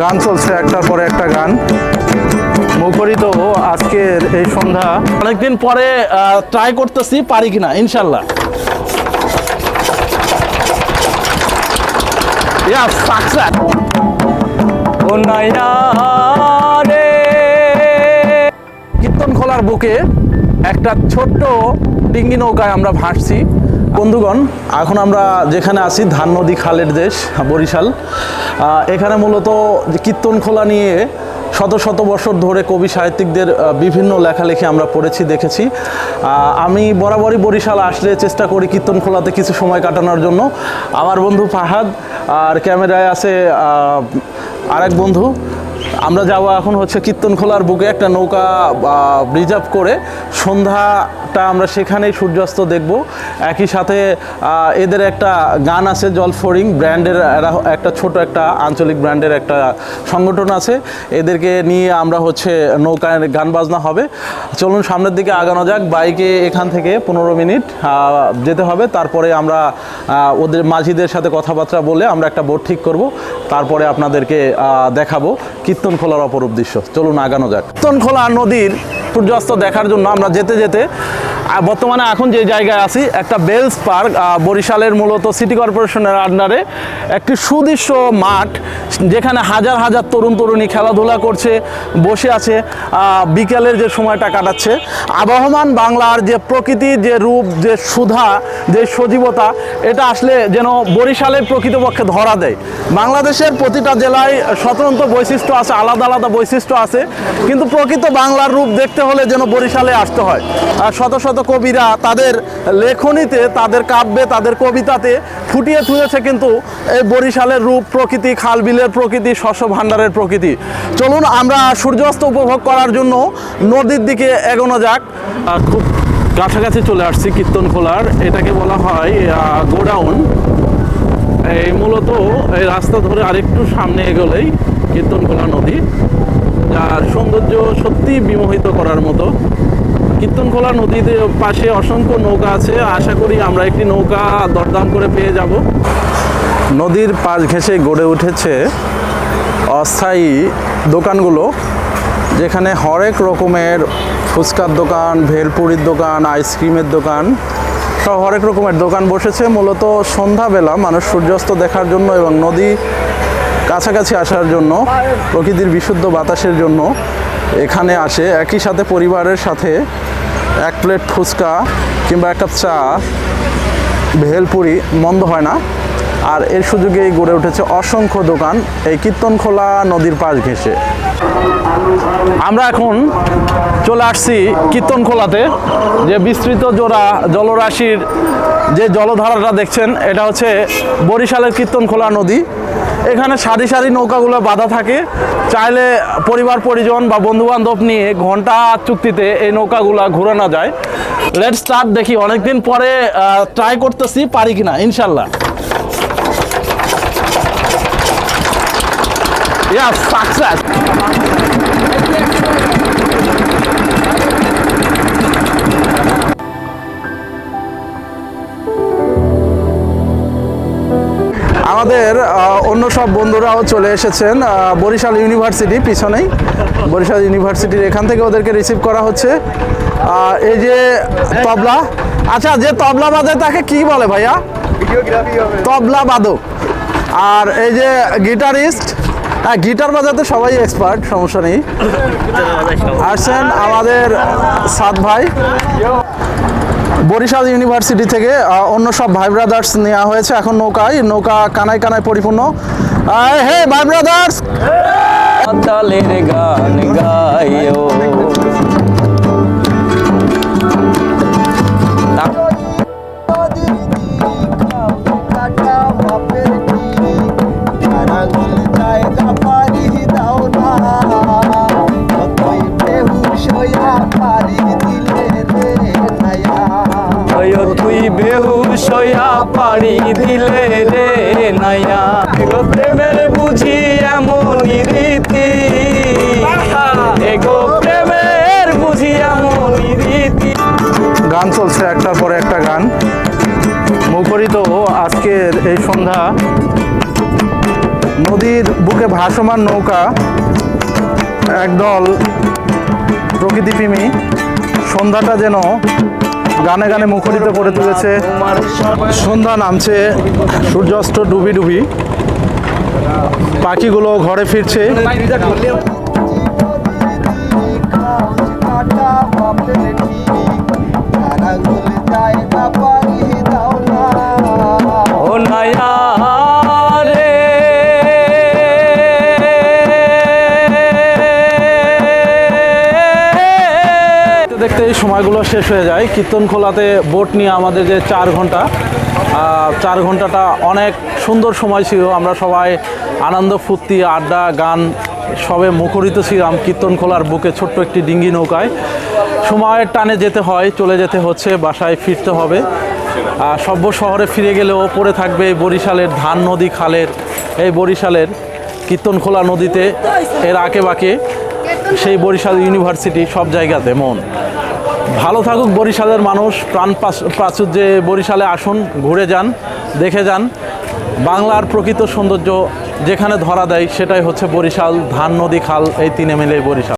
গান চলছে একটার পরে একটা গান। মুখরিত আজকের এই সন্ধ্যা। অনেকদিন পরে ট্রাই করতেছি, পারি কিনা, ইনশাল্লাহ। কীর্তন খোলার বুকে একটা ছোট্ট ডিঙ্গি নৌকায় আমরা ভাসছি। বন্ধুগণ, এখন আমরা যেখানে আছি ধান নদী খালের দেশ, বরিশাল। এখানে মূলত কীর্তন খোলা নিয়ে শত শত বছর ধরে কবি সাহিত্যিকদের বিভিন্ন লেখালেখি আমরা পড়েছি, দেখেছি। আমি বরাবরই বরিশাল আসলে চেষ্টা করি কীর্তন খোলাতে কিছু সময় কাটানোর জন্য। আমার বন্ধু ফাহাদ আর ক্যামেরায় আছে আরেক বন্ধু। আমরা যাওয়া এখন হচ্ছে কীর্তন খোলার বুকে একটা নৌকা রিজার্ভ করে সন্ধ্যাটা আমরা সেখানেই সূর্যাস্ত দেখব। একই সাথে এদের একটা গান আছে জলফরিং ব্র্যান্ডের একটা ছোট একটা আঞ্চলিক ব্র্যান্ডের একটা সংগঠন আছে। এদেরকে নিয়ে আমরা হচ্ছে নৌকায় গান বাজনা হবে। চলুন সামনের দিকে আগানো যাক। বাইকে এখান থেকে পনেরো মিনিট যেতে হবে। তারপরে আমরা ওদের মাঝিদের সাথে কথাবার্তা বলে আমরা একটা বোট ঠিক করব। তারপরে আপনাদেরকে দেখাবো কীর্তন খোলার অপরূপ দৃশ্য। চলুন আগানো যাক। কীর্তন খোলা নদীর সূর্যাস্ত দেখার জন্য আমরা যেতে যেতে বর্তমানে এখন যে জায়গায় আছি, একটা বেলস পার্ক বরিশালের মূলত সিটি কর্পোরেশনের আন্ডারে একটি সুদৃশ্য মাঠ, যেখানে হাজার হাজার তরুণ তরুণী খেলাধুলা করছে, বসে আছে বিকেলের যে সময়টা কাটাচ্ছে। আবহমান বাংলার যে প্রকৃতির যে রূপ, যে সুধা, যে সজীবতা, এটা আসলে যেন বরিশালের প্রকৃতপক্ষে ধরা দেয়। বাংলাদেশের প্রতিটা জেলায় স্বতন্ত্র বৈশিষ্ট্য আছে, আলাদা আলাদা বৈশিষ্ট্য আছে, কিন্তু প্রকৃত বাংলার রূপ দেখতে হলে যেন বরিশালে আসতে হয়। আর শত শত কবিরা তাদের লেখনীতে, তাদের কাব্যে, তাদের কবিতাতে ফুটিয়ে তুলেছে কিন্তু এই বরিশালের রূপ প্রকৃতি খাল বিলের প্রকৃতি, শস্য ভাণ্ডারের প্রকৃতি। চলুন আমরা সূর্যাস্ত উপভোগ করার জন্য নদীর দিকে এগোনো যাক। খুব কাছাকাছি চলে আসছি কীর্তন খোলার। এটাকে বলা হয় গোডাউন। এই মূলত এই রাস্তা ধরে আরেকটু সামনে এগোলেই কীর্তনখোলা নদী। যার সৌন্দর্য সত্যি বিমোহিত করার মতো। কীর্তনখোলা নদীতে পাশে অসংখ্য নৌকা আছে। আশা করি আমরা একটি নৌকা দরদাম করে পেয়ে যাব। নদীর পাশ ঘেঁষে গড়ে উঠেছে অস্থায়ী দোকানগুলো, যেখানে হরেক রকমের ফুচকার দোকান, ভেলপুরির দোকান, আইসক্রিমের দোকান, সব হরেক রকমের দোকান বসেছে। মূলত সন্ধ্যাবেলা মানুষ সূর্যাস্ত দেখার জন্য এবং নদী কাছাকাছি আসার জন্য, প্রকৃতির বিশুদ্ধ বাতাসের জন্য এখানে আসে। একই সাথে পরিবারের সাথে এক প্লেট ফুচকা কিংবা এক কাপ চা, ভেলপুরি, মন্দ হয় না। আর এর সুযোগেই গড়ে উঠেছে অসংখ্য দোকান, এই কীর্তনখোলা নদীর পাশ ঘেঁষে। আমরা এখন চলে আসছি কীর্তনখোলাতে। যে বিস্তৃত জোড়া জলরাশির যে জলধারাটা দেখছেন, এটা হচ্ছে বরিশালের কীর্তনখোলা নদী। এখানে সারি সারি নৌকাগুলো বাঁধা থাকে। চাইলে পরিবার, পরিজন বা বন্ধু বান্ধব নিয়ে ঘণ্টা চুক্তিতে এই নৌকাগুলো ঘুরানো যায়। লেট স্টার্ট দেখি অনেকদিন পরে ট্রাই করতেছি, পারি কিনা, ইনশাল্লাহ. আমাদের সব বন্ধুরাও চলে এসেছেন বরিশাল ইউনিভার্সিটি পিছনেই। বরিশাল ইউনিভার্সিটির এখান থেকে ওদেরকে রিসিভ করা হচ্ছে। এই যে তবলা আচ্ছা যে তবলা বাজায় তাকে কি বলে ভাইয়া? তবলা বাদক। আর এই যে গিটারিস্ট হ্যাঁ গিটার বাজাতে সবাই এক্সপার্ট সমস্যা নেই। আসছেন আমাদের সাত ভাই। বরিশাল ইউনিভার্সিটি থেকে অন্য সব ভাই ব্রাদার্স নেওয়া হয়েছে এখন নৌকায়। নৌকা কানায় কানায় পরিপূর্ণ। হে ভাই ব্রাদার্স গান গাইও। পাড়ি দিলে রে নাইয়া। এগো প্রেমের বুঝি এমন রীতি। এগো প্রেমের বুঝি এমন রীতি। গান চলছে একটার পরে একটা গান। মুখরিত আজকের এই সন্ধ্যা। নদীর বুকে ভাসমান নৌকা, একদল প্রকৃতিপ্রেমী। সন্ধ্যাটা যেন গানে গানে মুখরিত করে তুলেছে। সন্ধ্যা নামছে সূর্যাস্ত ডুবি ডুবি। পাখিগুলো ঘরে ফিরছে। দেখতে দেখতে এই সময়গুলো শেষ হয়ে যায়। কীর্তন খোলাতে বোট নিয়ে আমাদের যে চার ঘণ্টা চার ঘন্টাটা অনেক সুন্দর সময় ছিল। আমরা সবাই আনন্দ, ফুর্তি, আড্ডা, গান সবে মুখরিত ছিলাম কীর্তন খোলার বুকে ছোট্ট একটি ডিঙ্গি নৌকায়। সময়ের টানে যেতে হয়, চলে যেতে হচ্ছে, বাসায় ফিরতে হবে। আর সভ্য শহরে ফিরে গেলেও পড়ে থাকবে এই বরিশালের ধান নদী খালের, এই বরিশালের কীর্তনখোলা নদীতে এর আঁকে বাঁকে। সেই বরিশাল ইউনিভার্সিটি সব জায়গাতে, মন। ভালো থাকুক বরিশালের মানুষ, প্রাণ প্রাচুর্যে বরিশালে আসুন, ঘুরে যান, দেখে যান। বাংলার প্রকৃত সৌন্দর্য যেখানে ধরা দেয়, সেটাই হচ্ছে বরিশাল, ধান, নদী, খাল, এই তিনে মিলে বরিশাল।